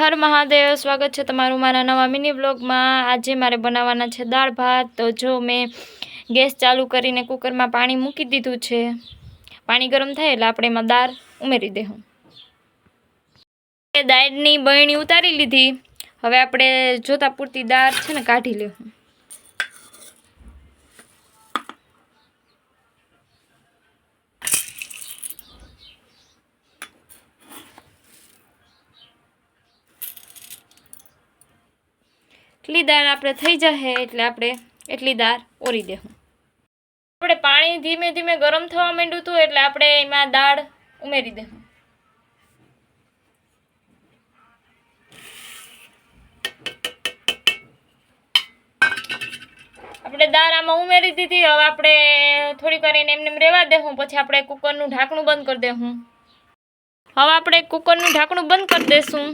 હર મહાદેવ, સ્વાગત છે તમારું મારા નવા મિની બ્લોગમાં આજે મારે બનાવવાના છે દાળ ભાત. તો જો મેં ગેસ ચાલુ કરીને કુકરમાં પાણી મૂકી દીધું છે. પાણી ગરમ થાય એટલે આપણે એમાં દાળ ઉમેરી એ દાળની બહેણી ઉતારી લીધી. હવે આપણે જોતા પૂરતી દાળ છે ને કાઢી લેવું એટલી દાળ આપણે થઈ જશે એટલે આપણે એટલી દાળ ઓરી દેવું આપણે પાણી ધીમે ધીમે ગરમ થવા માંડ્યું હતું એટલે આપણે એમાં દાળ ઉમેરી દેવું આપણે દાળ આમાં ઉમેરી દીધી, હવે આપણે થોડીક વાર એને એમને એમ રહેવા દેવું પછી આપણે કુકરનું ઢાંકણું બંધ કરી દેવું હવે આપણે કુકરનું ઢાંકણું બંધ કરી દેશું.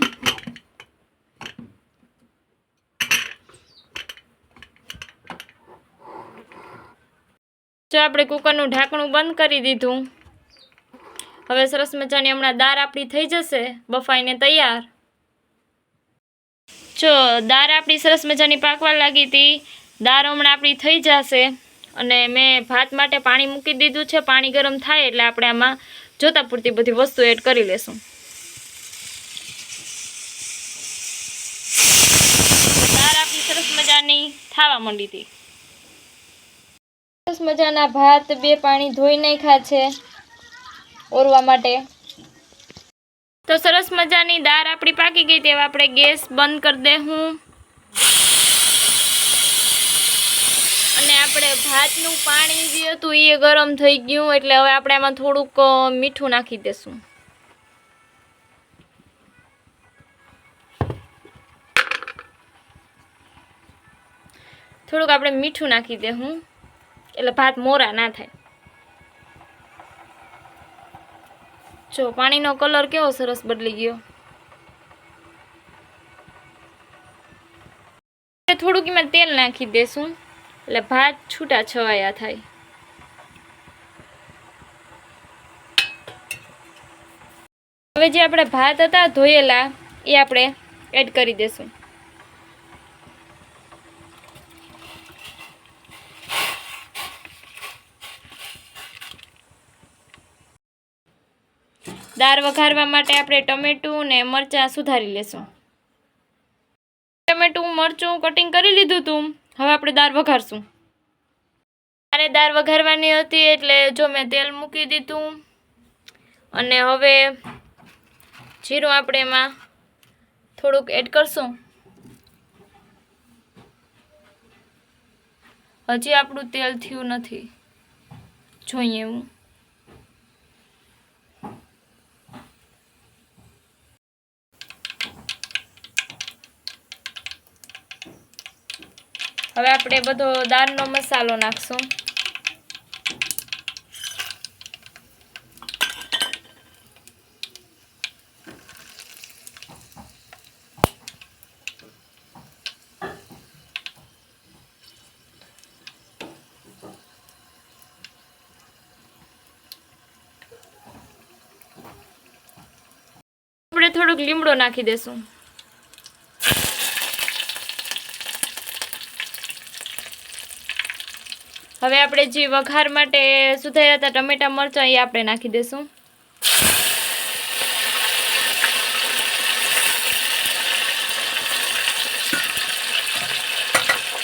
જો આપણે કુકરનું ઢાંકણું બંધ કરી દીધું. હવે સરસ મજાની હમણાં દાળ આપણી થઈ જશે. બફાઈને તૈયાર. જો દાળ આપણી સરસ મજાની પાકવા લાગી હતી. દાળ હમણાં આપણી થઈ જશે. અને મેં ભાત માટે પાણી મૂકી દીધું છે. પાણી ગરમ થાય એટલે આપણે આમાં જોતા પૂરતી બધી વસ્તુ એડ કરી લેશું. દાળ આપણી સરસ મજાની થાવા માંડી હતી. સરસ મજાના ભાત, બે પાણી ધોઈ નાખ્યા છે ઓરવા માટે. તો સરસ મજાની દાળ આપણી પાકી ગઈ તેવા આપણે ગેસ બંધ કરી દેવું અને આપણે ભાતનું પાણી જે હતું એ ગરમ થઈ ગયું એટલે હવે આપણે એમાં થોડુંક મીઠું નાખી દેશું. થોડુંક આપણે મીઠું નાખી દેવું એટલે ભાત મોરા ના થાય. જો, પાણીનો કલર કેવો સરસ બદલી ગયો. થોડુંક એમાં તેલ નાખી દેશું, એટલે ભાત છૂટા છવાયા થાય. હવે જે આપણે ભાત હતા, ધોયેલા, એ આપણે એડ કરી દેશું. દાળ વઘારવા માટે આપણે ટમેટું ને મરચાં સુધારી લેશું. ટમેટું, મરચું કટિંગ કરી લીધું હતું હવે આપણે દાળ વઘારશું. મારે દાળ વઘારવાની હતી એટલે જો મેં તેલ મૂકી દીધું. અને હવે જીરું આપણે એમાં થોડુંક એડ કરશું. હજી આપણું તેલ થયું નથી. જોઈએ એવું હવે આપણે બધો દાળનો મસાલો નાખશું. આપણે થોડુંક લીમડો નાખી દેશું. હવે આપણે જે વઘાર માટે સુધાર્યા હતા ટમેટા મરચાં, એ આપણે નાખી દઈશું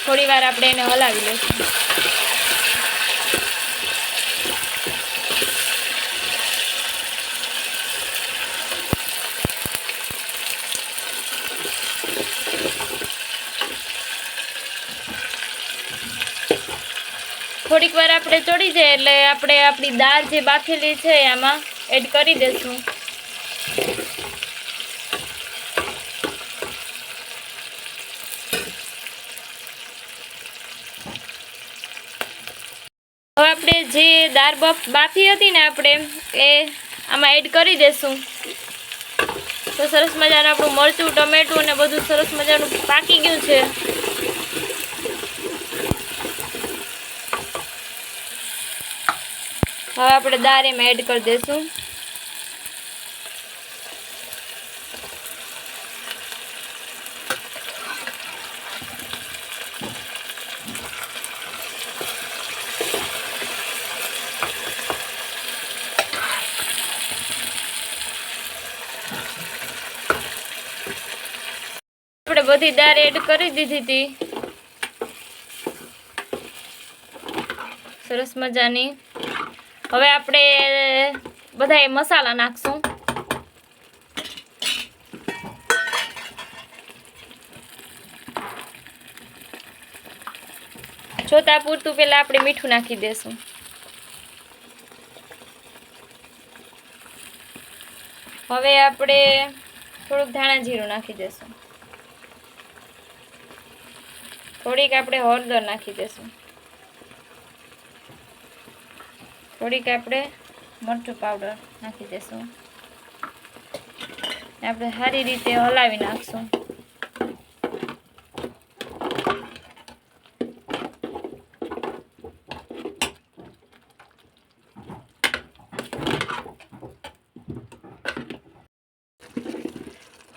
થોડી વાર આપણે એને હલાવી લઈશું. થોડીક વાર આપણે ચડી જાય એટલે આપણે આપણી દાળ જે બાફેલી છે આમાં એડ કરી દઈશું હવે આપણે જે દાળ બફ બાફી હતી ને આપણે એ આમાં એડ કરી દઈશું તો સરસ મજાનું આપણું મરચું, ટમેટું અને બધું સરસ મજાનું પાકી ગયું છે. હવે આપણે દાળ એમાં એડ કરી દઈશું આપણે બધી દાળ એડ કરી દીધી હતી. સરસ મજાની. હવે આપણે બધા મસાલા નાખશું. જોતા પૂરતું પહેલાં આપણે મીઠું નાખી દેશું. હવે આપણે થોડુંક ધાણા જીરું નાખી દેશું. થોડીક આપણે હળદર નાખી દેશું. થોડીક આપણે મરચું પાવડર નાખી દેશું. આપણે સારી રીતે હલાવી નાખશું.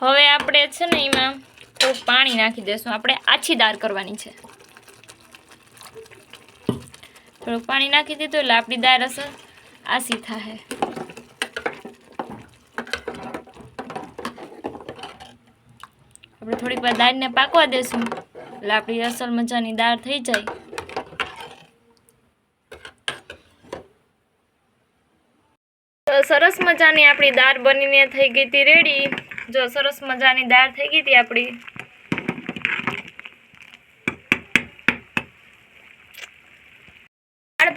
હવે આપણે છે ને એમાં થોડું પાણી નાખી દઈશું આપણે આછી દાળ કરવાની છે. થોડુંક પાણી નાખી દીધું એટલે આપણી દાળ અસર આસી થાય આપણે થોડીક વાર દાળને પાકવા દેશું. એટલે આપણી અસલ મજાની દાળ થઈ જાય. સરસ મજાની આપણી દાળ બનીને થઈ ગઈ હતી રેડી જો સરસ મજાની દાળ થઈ ગઈ હતી આપણી દાળ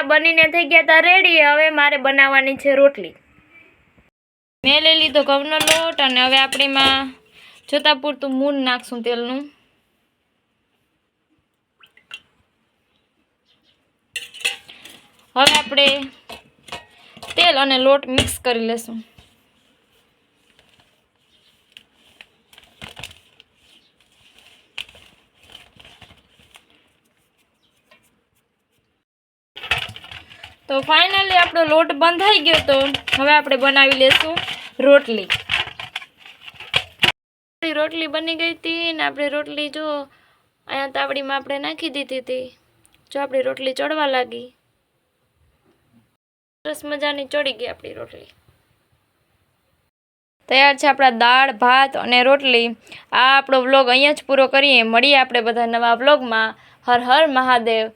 ભાત બનીને થઈ ગયા હતા રેડી હવે મારે બનાવવાની છે રોટલી. મેં લઈ લીધો ઘઉંનો લોટ અને હવે આપણે એમાં જોતા પૂરતું મૂન નાખશું તેલનું. હવે આપણે તેલ અને લોટ મિક્સ કરી લેશું. તો ફાઇનલી આપણો લોટ બંધાઈ ગયો તો હવે આપણે બનાવી લેશું રોટલી. રોટલી બની ગઈ હતી ને આપણે રોટલી જો અહીંયા તાવડીમાં આપણે નાખી દીધી હતી. જો આપણી રોટલી ચડવા લાગી. સરસ મજાની ચડી ગઈ આપણી રોટલી. તૈયાર છે આપણા દાળ, ભાત અને રોટલી. આ આપણો વ્લોગ અહીંયા જ પૂરો કરીએ. મળીએ આપણે બધા નવા વ્લોગમાં હર હર મહાદેવ.